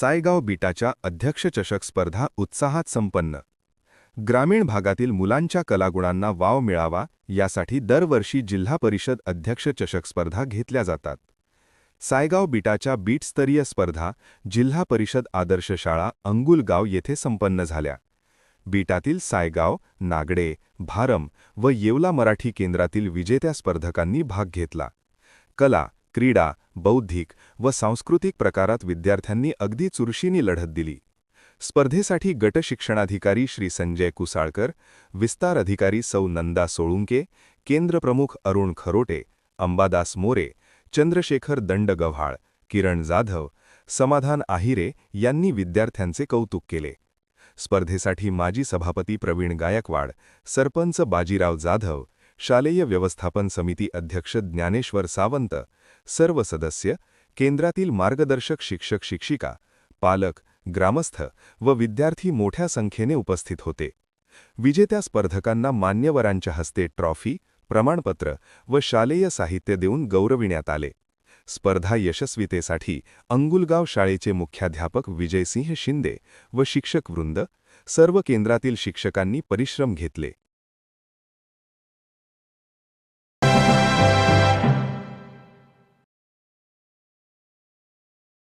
सायगाव बीटाच्या अध्यक्षचषक स्पर्धा उत्साहात संपन्न. ग्रामीण भागातील मुलांच्या कलागुणांना वाव मिळावा यासाठी दरवर्षी जिल्हा परिषद अध्यक्षचषक स्पर्धा घेतल्या जातात. सायगाव बीटाच्या बीटस्तरीय स्पर्धा जिल्हा परिषद आदर्श शाळा अंगुलगाव येथे संपन्न झाल्या. बीटातील सायगाव नागडे भारम व येवला मराठी केंद्रातील विजेत्या स्पर्धकांनी भाग घेतला. कला क्रीडा बौद्धिक व सांस्कृतिक प्रकारात विद्यार्थ्यांनी अगदी चुरशीनी लढत दिली. स्पर्धेसाठी गट शिक्षणाधिकारी श्री संजय कुसाळकर विस्तार अधिकारी सौ नंदा सोळुंके केंद्रप्रमुख अरुण खरोटे अंबादास मोरे चंद्रशेखर दंडगव्हाळ किरण जाधव समाधान आहिरे यांनी विद्यार्थ्यांचे कौतुक केले. स्पर्धेसाठी माजी सभापती प्रवीण गायकवाड सरपंच बाजीराव जाधव शालेय व्यवस्थापन समिती अध्यक्ष ज्ञानेश्वर सावंत सर्व सदस्य केंद्रातील मार्गदर्शक शिक्षक शिक्षिका पालक ग्रामस्थ व विद्यार्थी मोठ्या संख्येने उपस्थित होते. विजेत्या स्पर्धकांना मान्यवरांच्या हस्ते ट्रॉफी प्रमाणपत्र व शालेय साहित्य देऊन गौरविण्यात आले. स्पर्धा यशस्वीतेसाठी अंगुलगाव शाळेचे मुख्याध्यापक विजयसिंह शिंदे व शिक्षक वृंद सर्व केंद्रातील शिक्षकांनी परिश्रम घेतले.